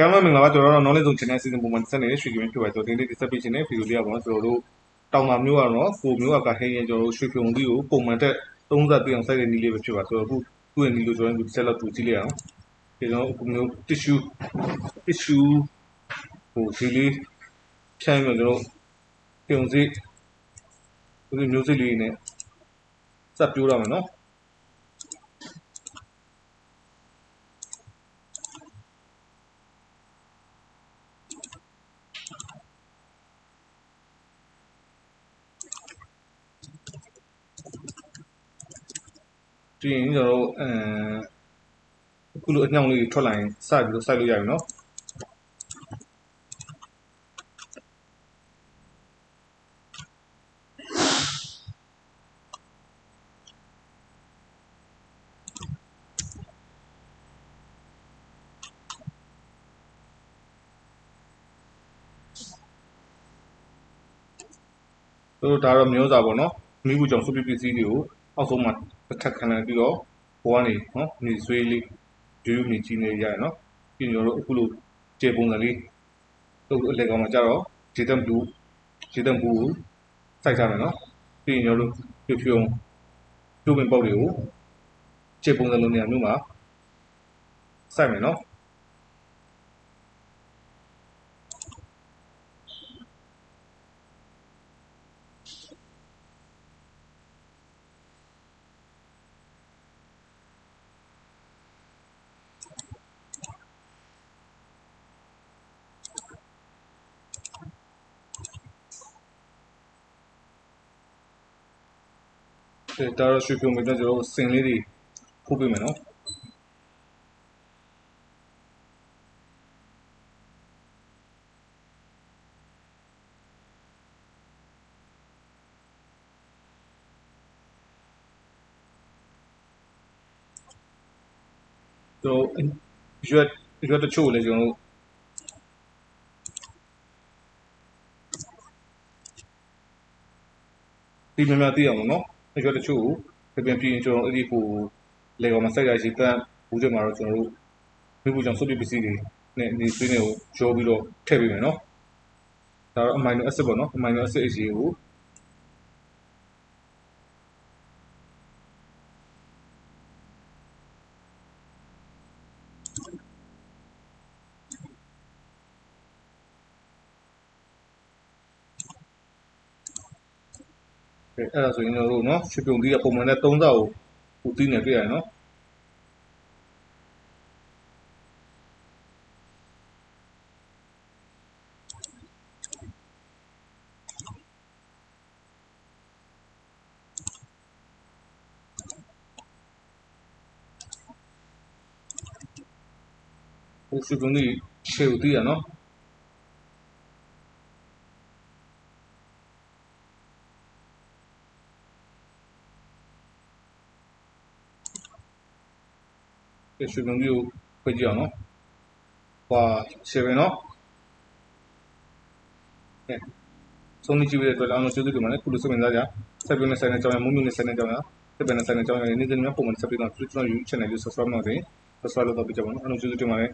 ကဲမမင်္ဂလာပါကျွန်တော်တို့ knowledge zone channel စီစဉ်ပုံမှန်ဆက်နေတဲ့ရွှေကင်းဖြစ်ပါတယ်ကျွန်တော်ဒီနေ့ဒီဆက်ပေးခြင်းနဲ့ဗီဒီယိုလေးပါတော့ကျွန်တော်တို့တောင်မာမျိုးကတော့ကိုမျိုးကဟင်းရင်ကျွန်တော်တို့ရွှေဖြုံသီးကိုပုံမှန်တက်30သိအောင်စိုက်တဲ့နည်းလေးပဲဖြစ်ပါဆိုတော့အခုသူ့ရဲ့နည်းလို့ကျွန်တော်တို့ဆက်လက်တူကြည့်လိုက်အောင်ဒီကျွန်တော်အခုမျိုး tissue tissue ဟိုဒီလေးဖြန်းပြီးတော့ကျွန်တော်ပြုံစိဒီမျိုးစိလေးနဲ့စပ်ပြိုးရမယ်နော် ပြီးရင်ကျွန်တော်တို့အဲအခုလိုအညောင်လေးထွက်လာရင်စပြီးတော့စိုက်လို့ရပြီနော်တို့ဒါတော့မျိုးစာပေါ့နော်မိဘူးကြောင့်စုပပစ္စည်းတွေကို အောက်ဆုံးမှာတစ်ထပ်ခံလိုက်ပြီးတော့ဘိုးကနေနော်နေဆွေးလေးယူယူနေကြီးနေရရနော်ပြီးရင်တို့အခုလိုကျေပုံစံလေးတို့အလေကောင်မှာကြတော့ဂျေတမ်ဘလူးဂျေတမ်ဘူးကိုစိုက်ကြမယ်နော်ပြီးရင်တို့ဖြူဖြူပြုတ်ပင်ပေါက်တွေကိုကျေပုံစံလိုနေရာမျိုးမှာစိုက်မယ်နော် ဒါတော့ရွှေပြုံးမယ်ကျွန်တော်တို့စင်လေးတွေခုတ်ပေးမယ်နော်တို့ရွက်ရွက်တချို့လည်းကျွန်တော်တို့ဒီမြမြသိအောင်နော် က်တချို့ကိုပြန်ပြင်ကျွန်တော်အဲ့ဒီဟိုလေကောင်မှာစိုက်ရရှိတန်းဘူးကြမှာတော့ကျွန်တော်တို့မိဘူးကြောင့်စုပ်ပပစ္စည်းတွေနဲ့ဒီဆွေးနေကိုရောပြီးတော့ထည့်ပေးမယ်နော်ဒါတော့ amino acid ပေါ့နော် amino acid အရေးကို အဲ့ဒါဆိုရင်ကျွန်တော်တို့နော်ရွှေပြုံသီးကပုံမှန်နဲ့3စောက်ကိုပူသီးနေပြရတယ်နော်ဟိုရွှေပြုံသီးရှေ့ကိုသီးရနော် ရွှေပြုံသီးကိုဖွင့်ကြည့်အောင်နော်ဟွာရှေ့ပဲနော်ကဲဆုံးနေကြည့်ရတဲ့အတွက်အားလုံးကျေးဇူးတင်ပါတယ်ခုလိုစိတ်ဝင်စားကြဆက်ပြီးနဲ့ဆိုင်တဲ့ကြောင်းရမုံမြင့်နဲ့ဆိုင်တဲ့ကြောင်းရဆက်ပြီးနဲ့ဆိုင်တဲ့ကြောင်းရနေ့စဉ်များပုံမှန်ဆက်ပြီးတော့ကျွန်တော် YouTube channel လေး subscribe လုပ်တယ် subscribe လုပ်တော့ပြကြပါဦးအားလုံးကျေးဇူးတင်ပါတယ်